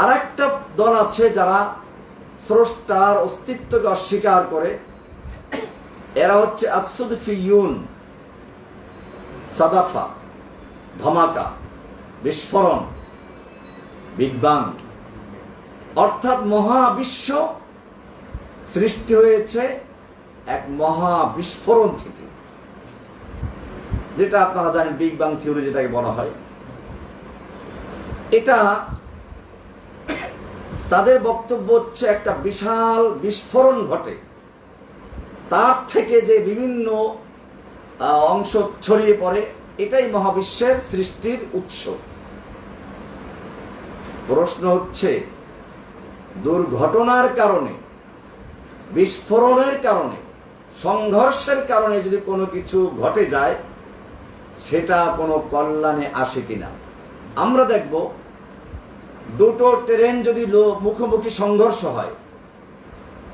আর একটা দল আছে যারা স্রষ্টার অস্তিত্বকে অস্বীকার করে। এরা হচ্ছে আসুদ ফিউন সাদাফা, ধমাকা, বিস্ফোরণ বিগ বাং অর্থাৎ মহাবিশ্ব সৃষ্টি হয়েছে এক মহা বিস্ফোরণ থেকে, যেটা আপনারা জানেন বিগ বাং থিওরি যেটাকে বলা হয়। এটা তাদের বক্তব্য হচ্ছে একটা বিশাল বিস্ফোরণ ঘটে। তার থেকে যে বিভিন্ন অংশ ছড়িয়ে পড়ে, এটাই মহাবিশ্বের সৃষ্টির উৎস। প্রশ্ন হচ্ছে, দুর্ঘটনার কারণে, বিস্ফোরণের কারণে, সংঘর্ষের কারণে যদি কোনো কিছু ঘটে যায়, সেটা কোনো কল্যাণে আসে কিনা? আমরা দেখব দুটো ট্রেন যদি লো- মুখোমুখি সংঘর্ষ হয়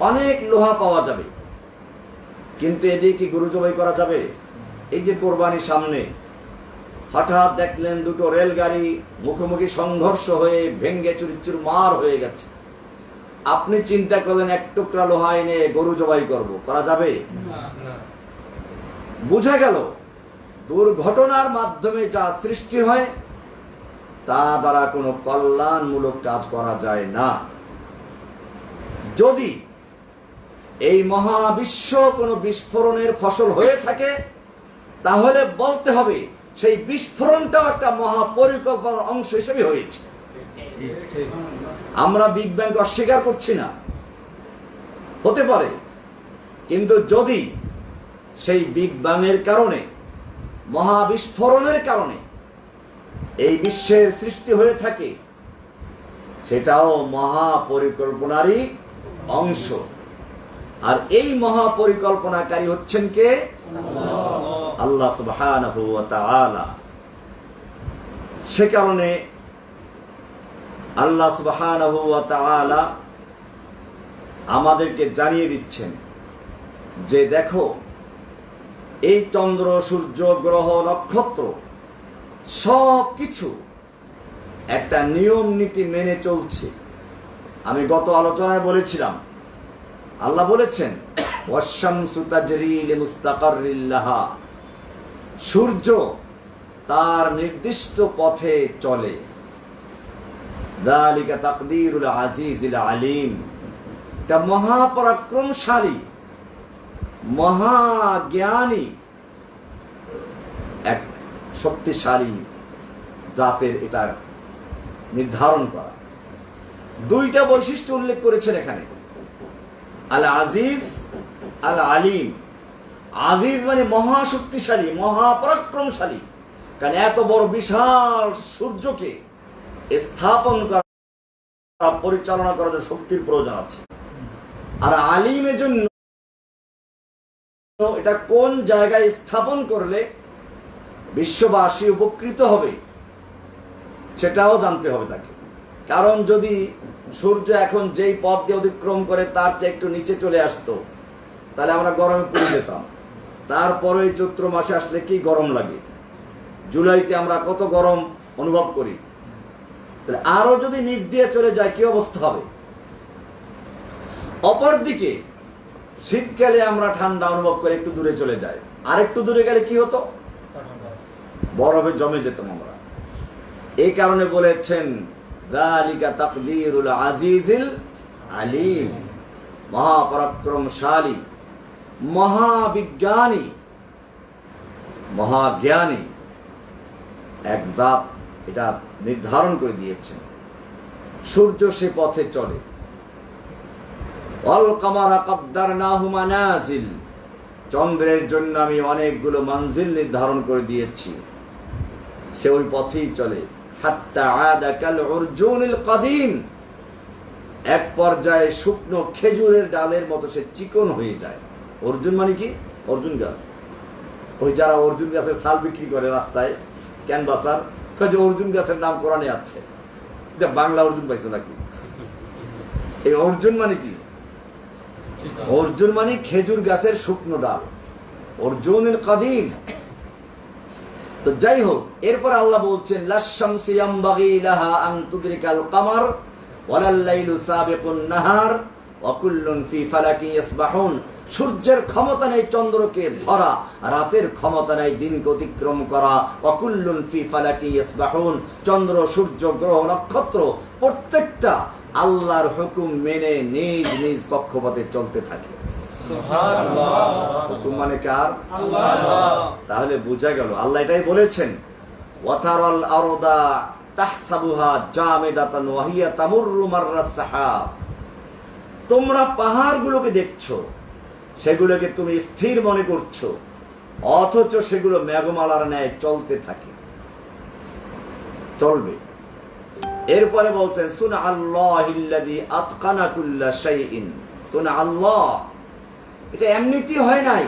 অনেক লোহা পাওয়া যাবে। কিন্তু এদিকে কি গরু জবাই করা যাবে? এই যে কোরবানি সামনে হঠাৎ দেখলেন দুটো রেলগাড়ি মুখোমুখি সংঘর্ষ হয়ে ভেঙ্গে চুরিচুর মার হয়ে গেছে। আপনি চিন্তা করলেন এক টুকরা লোহা এনে গরু জবাই করব করা যাবে? বুঝা গেল দুর্ঘটনার মাধ্যমে যা সৃষ্টি হয় তা দ্বারা কোনো কল্যাণমূলক কাজ করা যায় না। যদি এই মহাবিশ্ব কোনো বিস্ফোরণের ফসল হয়ে থাকে, তাহলে বলতে হবে সেই বিস্ফোরণটাও একটা মহাপরিকল্পনার অংশ হিসেবে হয়েছে। আমরা বিগ ব্যাং অস্বীকার করছি না। হতে পারে। কিন্তু যদি সেই বিগ ব্যাংয়ের কারণে, মহাবিস্ফোরণের কারণে এই বিশ্বের সৃষ্টি হয়ে থাকে, সেটাও মহাপরিকল্পনারই অংশ। আর এই মহাপরিকল্পনাকারী হচ্ছেন কে? আল্লাহ তাআলা। সে কারণে আল্লাহ তাআলা আমাদেরকে জানিয়ে দিচ্ছেন যে দেখো, এই চন্দ্র, সূর্য, গ্রহ, নক্ষত্র সব কিছু একটা নিয়ম নীতি মেনে চলছে। আমি গত আলোচনায় বলেছিলাম, আল্লাহ বলেছেন সূর্য তার নির্দিষ্ট পথে চলে। দালিকা তাকদীরুল আলিম মহাপরাক্রমশালী, মহাজ্ঞানী শক্তিশালী জাতের এটা নির্ধারণ করা। দুইটা বৈশিষ্ট্য উল্লেখ করেছেন এখানে। আল আজিজ আল আলিম আজিজ মানে মহাশক্তিশালী, মহাপরাক্রমশালী। কারণ এত বড় বিশাল সূর্যকে স্থাপন করা, পরিচালনা করার জন্য শক্তির প্রয়োজন আছে। আর আলিমের জন্য এটা কোন জায়গায় স্থাপন করলে বিশ্ববাসী উপকৃত হবে, সেটাও জানতে হবে তাকে। কারণ যদি সূর্য এখন যেই পথ দিয়ে অতিক্রম করে তার চেয়ে একটু নিচে চলে আসতো, তাহলে আমরা গরমে পড়ে যেতাম। তারপরে চৈত্র মাসে আসলে কি গরম লাগে? জুলাইতে আমরা কত গরম অনুভব করি। তাহলে আরও যদি নিচ দিয়ে চলে যায়, কি অবস্থা হবে? অপরদিকে শীতকালে আমরা ঠান্ডা অনুভব করে একটু দূরে চলে যাই। আর একটু দূরে গেলে কি হতো? বরফে জমে যেতাম আমরা এই কারণে বলেছেন আলিম। মহাপরাক্রমশালী, মহাবিজ্ঞানী, মহাজ্ঞানী। এক জাত এটা নির্ধারণ করে দিয়েছেন। সূর্য সে পথে চলে। চন্দ্রের জন্য আমি অনেকগুলো মঞ্জিল নির্ধারণ করে দিয়েছি। সে ওই পথেই চলে। কদিম। এক পর্যায়ে শুকনো খেজুরের ডালের মতো সে চিকন হয়ে যায়। অর্জুন মানে কি? অর্জুন গাছ। ওই যারা অর্জুন গাছের ছাল বিক্রি করে রাস্তায় ক্যানভাসার যে অর্জুন গাছের নাম কোরআনে আছে। এটা বাংলা অর্জুন পাইছো নাকি? এই অর্জুন মানে কি? অর্জুন মানে খেজুর গাছের শুকনো ডাল। অর্জুনের কাদিম। তো যাই হোক এরপর আল্লাহ বলছেন সূর্যের ক্ষমতা নেই চন্দ্রকে ধরা, রাতের ক্ষমতা নেই দিনকে অতিক্রম করা। অকুল্লুন ফি ফালাকি ইয়াসবাহুন। চন্দ্র, সূর্য, গ্রহ, নক্ষত্র, প্রত্যেকটা আল্লাহর হুকুম মেনে নিজ নিজ কক্ষপথে চলতে থাকে। হুকুম মানে কার? তাহলে বোঝা গেল। আল্লাহ এটাই বলেছেন ওয়াথারাল আরদা তাহসাবুহা জামিদাতান ওয়া মাররাস সাহাব। তোমরা পাহাড়গুলোকে দেখছ সেগুলোকে তুমি স্থির মনে করছ অথচ সেগুলো মেঘমালার ন্যায় চলতে থাকে। চলবে। এরপরে বলছেন সুন আল্লাহ আতকানা কুল্লা শাইইন। সুন আল্লাহ এটা এমনিতেই হয় নাই।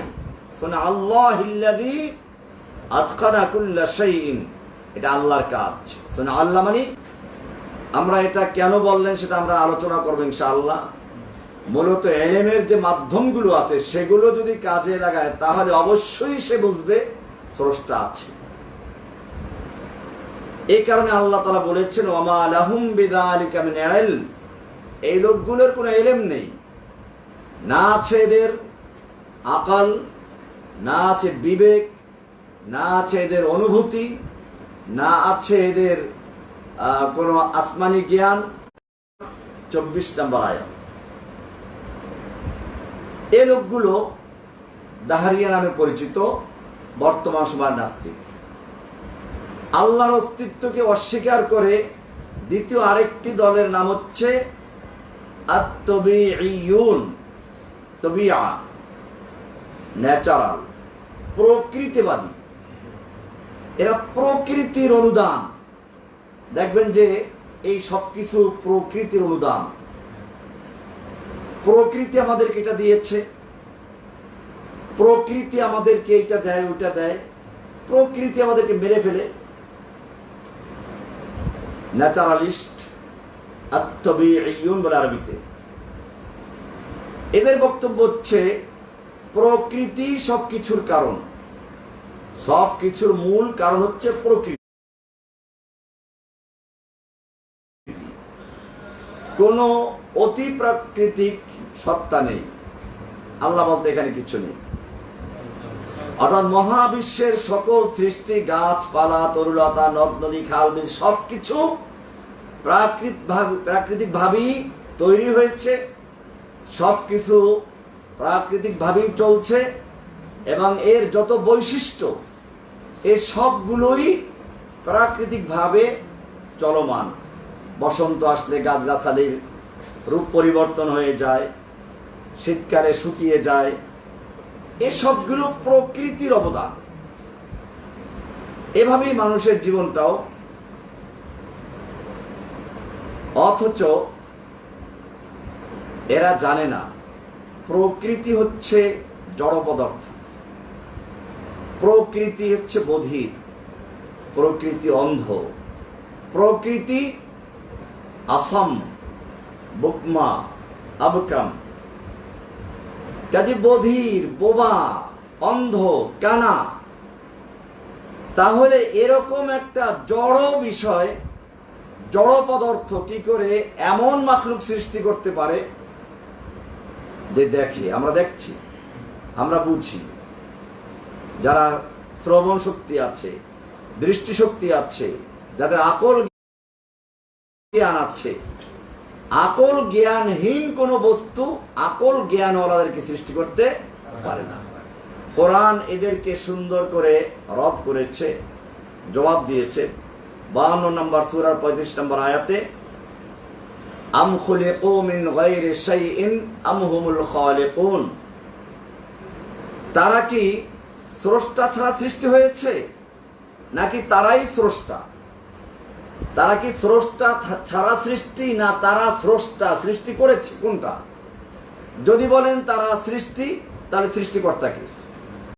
সুন আল্লাহ আতকানা কুল্লা শাইইন। এটা আল্লাহর কাজ। সুন আল্লাহ মানে আমরা এটা কেন বললেন সেটা আমরা আলোচনা করব ইনশাআল্লাহ। মূলত এলেমের যে মাধ্যমগুলো আছে, সেগুলো যদি কাজে লাগায়, তাহলে অবশ্যই সে বুঝবে স্রষ্টা আছে। এই কারণে আল্লাহ তারা বলেছেন ওমা আলাহুম বিদালিকা মিন ইলম। এই লোকগুলোর কোনো এলেম নেই। না আছে এদের আকাল, না আছে বিবেক, না আছে এদের অনুভূতি, না আছে এদের কোনো আসমানি জ্ঞান। চব্বিশ নম্বর আয়াত। এ লোকগুলো দাহারিয়া নামে পরিচিত, বর্তমান সময়ের নাস্তিক। আল্লাহর অস্তিত্বকে অস্বীকার করে দ্বিতীয় আরেকটি দলের নাম হচ্ছে আত্মবিউন তবিয়া ন্যাচারাল, প্রকৃতিবাদী। এরা প্রকৃতির অনুদান। দেখবেন যে এই সবকিছু প্রকৃতির অনুদান। প্রকৃতি আমাদেরকে এটা দিয়েছে। প্রকৃতি আমাদেরকে এটা দেয়, ওইটা দেয়। প্রকৃতি আমাদেরকে মেরে ফেলে। ন্যাচারালিস্ট আত্মবিউন বলে আরবিতে। এদের বক্তব্য হচ্ছে প্রকৃতি সবকিছুর কারণ। সবকিছুর মূল কারণ হচ্ছে প্রকৃতি। কোনো অতি প্রাকৃতিক সত্তা নেই। আল্লাহ বলতে এখানে কিছু নেই। অর্থাৎ মহাবিশ্বের সকল সৃষ্টি, গাছপালা, তরুলতা, নদ, নদী, খাল, বিল সবকিছু প্রাকৃত প্রাকৃতিক ভাবেই তৈরি হয়েছে। সবকিছু প্রাকৃতিক ভাবেই চলছে এবং এর যত বৈশিষ্ট্য এর সবগুলোই প্রাকৃতিকভাবে চলমান। বসন্ত আসলে গাছগাছালির রূপ পরিবর্তন হয়ে যায়, শীতকালে শুকিয়ে যায়। এসবগুলো প্রকৃতির অবদান। এভাবেই মানুষের জীবনটাও। অথচ এরা জানে না প্রকৃতি হচ্ছে জড় পদার্থ প্রকৃতি হচ্ছে বধির। প্রকৃতি অন্ধ। প্রকৃতি আসাম, বুকমা আবকাম কাজে বধির, বোবা, অন্ধ, কানা। তাহলে এরকম একটা জড় বিষয়, জড় পদার্থ কি করে এমন মাখলুক সৃষ্টি করতে পারে যে দেখে, আমরা দেখছি, আমরা বুঝি। যারা শ্রবণ শক্তি আছে দৃষ্টিশক্তি আছে, যাদের আকল জ্ঞান আছে, আকল জ্ঞানহীন কোন বস্তু আকল জ্ঞানওয়ালাদেরকে সৃষ্টি করতে পারে না। কোরআন এদেরকে সুন্দর করে রদ করেছে, জবাব দিয়েছে। বাহান্ন নম্বর সুরার পঁয়ত্রিশ নম্বর আয়াতে আম খুলিকু মিন গায়রি শাইইন আম হুমুল খালিকুন তারা কি স্রষ্টা ছাড়া সৃষ্টি হয়েছে? নাকি তারাই স্রষ্টা? তারা কি স্রষ্টা ছাড়া সৃষ্টি না তারা স্রষ্টা? সৃষ্টি করেছে কোনটা? যদি বলেন তারা সৃষ্টি, তাহলে সৃষ্টিকর্তা কি?